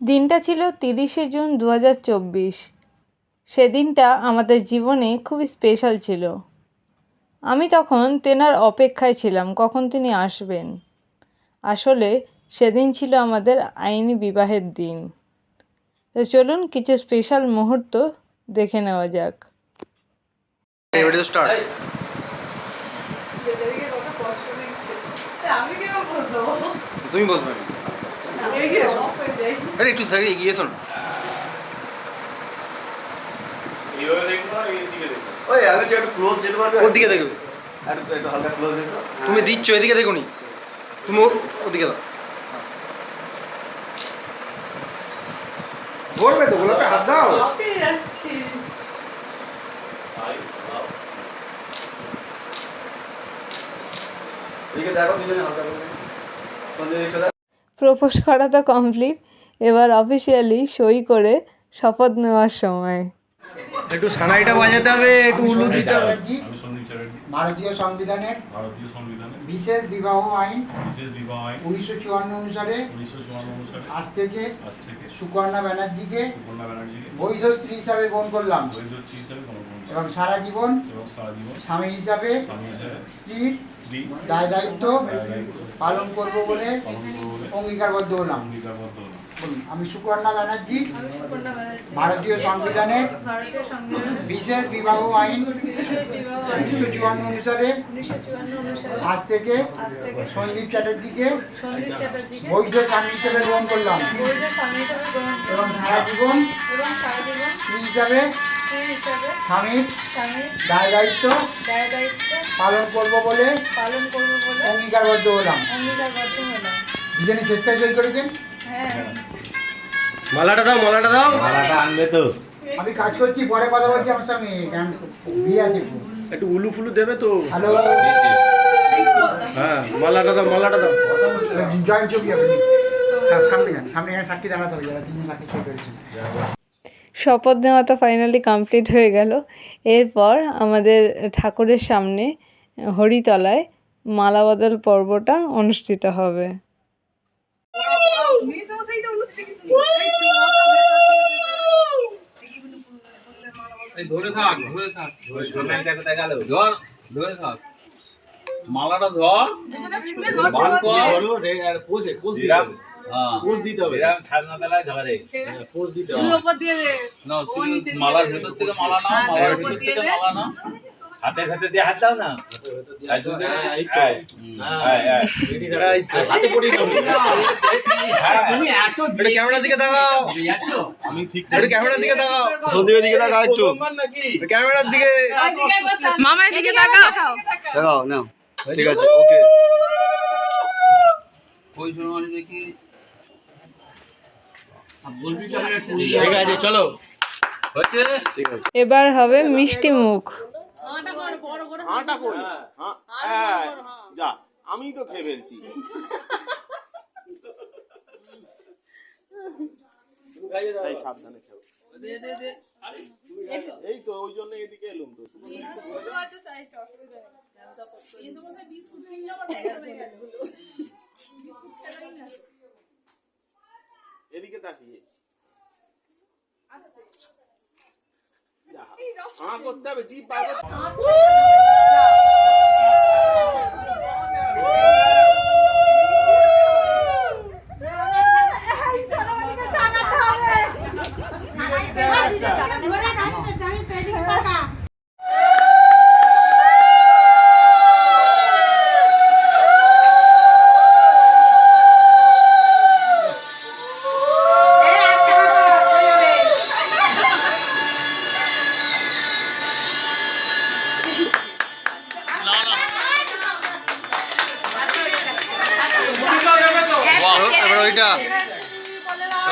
দিনটা ছিল তিরিশে জুন দু হাজার চব্বিশ। সেদিনটা আমাদের জীবনে খুবই স্পেশাল ছিল। আমি তখন তেনার অপেক্ষায় ছিলাম কখন তিনি আসবেন। আসলে সেদিন ছিল আমাদের আইনি বিবাহের দিন। তো চলুন কিছু স্পেশাল মুহূর্ত দেখে নেওয়া যাক। রেডি টু তুমি বসবে আরে একটু সাইডে এগিয়ে এসো না ওই আমি একটু ক্লোজ যেতে পারবে। ওর দিকে দেখবে একটু একটু হালকা ক্লোজ দিত তুমি দিচ্ছ এদিকে দেখো নি। তুমি ওদিকে দাও। ধরবে তো গোলাপে হাত দাও। দেখো দুজনে হালকা করে। দেখো প্রপোজ করা তো কমপ্লিট এবার অফিসিয়ালি সই করে শপথ নেওয়ার সময়। একটু সানাইটা বাজাতে হবে একটু উলু দিতে হবে। ভারতীয় সংবিধানের ভারতীয় সংবিধানের। বিশেষ বিবাহ আইন বিশেষ বিবাহ আইন। উনিশশো চুয়ান্ন অনুসারে উনিশশো চুয়ান্ন অনুসারে। আজ থেকে আজ থেকে। সুকন্যা ব্যানার্জিকে সুকন্যা ব্যানার্জিকে বৈধ স্ত্রী হিসাবে গ্রহণ করলাম। বৈধ স্ত্রী হিসেবে গ্রহণ করলাম। এবং সারা জীবন এবং সারা জীবন স্বামী হিসাবে স্বামী হিসেবে স্ত্রীর দায় দায়িত্ব পালন করব বলে করব বলে অঙ্গীকারবদ্ধ হলাম। অঙ্গীকারবদ্ধ আমি সুকন্যা ব্যানার্জি ভারতীয় সংবিধানের বিশেষ বিবাহ আইন উনিশশো চুয়ান্ন অনুসারে আজ থেকে সন্দীপ চ্যাটার্জিকে বৈধ স্বামী হিসেবে গ্রহণ করলাম। এবং সারা জীবন স্ত্রী হিসাবে স্বামীর দায় দায়িত্ব পালন করব বলে পালন করব বলে অঙ্গীকারবদ্ধ হলাম। অঙ্গীকারবদ্ধ হলাম। দুজনে স্বেচ্ছায় সই করেছেন? মালাটা দাও মালাটা দাও। আমি কাজ করছি পরে কথা বলছি আমার সঙ্গে। গান বিয়ে আছে একটু উলু ফুলু দেবে তো। হ্যালো হ্যাঁ মালাটা দাও মালাটা দাও। জয়েন্ট ছবি হবে। হ্যাঁ, সামনে যান সামনে এখানে সাক্ষী দাঁড়াতে হবে যারা তিনজন সাক্ষী সই করেছেন শপথ নেওয়া তো ফাইনালি কমপ্লিট হয়ে গেল। এরপর আমাদের ঠাকুরের সামনে হরিতলায় মালা বদল পর্বটা অনুষ্ঠিত হবে। ধরে থাক ধরে থাক। ধর ধরে থাক। মালাটা ধর। বার কর। হ্যাঁ। পোজ দিতে হবে। হ্যাঁ, পোজ দিতে হবে। না মালার ভেতর থেকে মালা নাও মালার ভেতর থেকে মালা নাও। হাতের ভেতর দিয়ে হাত দাও না? ক্যামেরার দিকে তাকাও। একটু ক্যামেরার দিকে তাকাও। সন্দীপের দিকে তাকাও একটু। ক্যামেরার দিকে। মামার দিকে তাকাও। তাকাও। নাও। ঠিক আছে ওকে। ওই সময় দেখি? ঠিক আছে চলো। এবার হবে মিষ্টি মুখ। হাঁটা কই হ্যাঁ। যা আমি তো খেয়ে ফেলছি। তাই সাবধানে খেও এই তো ওই জন্য এদিকে এলুম তো। এদিকে তাকিয়ে। হ্যাঁ করতে হবে জিপ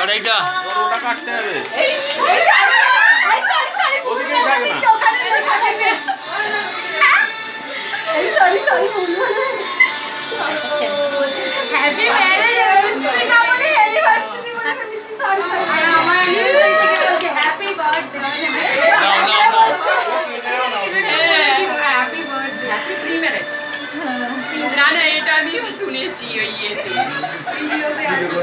নাও happy birthday happy pre marriage না। না এটা শুনেছি ওই ইয়েতে। ভিডিওতে আছে।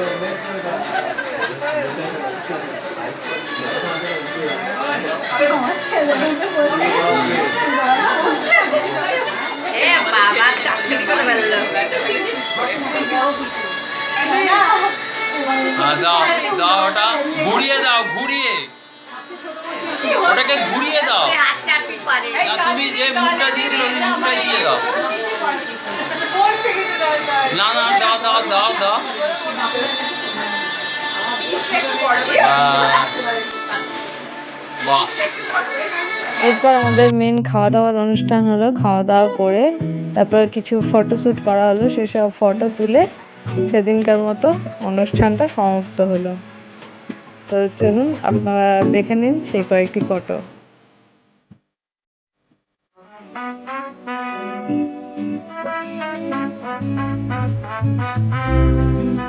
দাও দাও ওটা ঘুরিয়ে দাও ঘুরিয়ে ওটাকে ঘুরিয়ে দাও না তুমি যে মুখটা দিয়েছিলে ওই মুখটাই দিয়ে দাও না না দাও দাও দাও দাও। এরপর আমাদের মেন খাওয়া দাওয়ার অনুষ্ঠান হলো খাওয়া দাওয়া করে তারপর কিছু ফটোশ্যুট করা হলো সেসব ফটো তুলে সেদিনকার মতো অনুষ্ঠানটা সমাপ্ত হলো তো চলুন আপনারা দেখে নিন সেই কয়েকটি ফটো Thank you.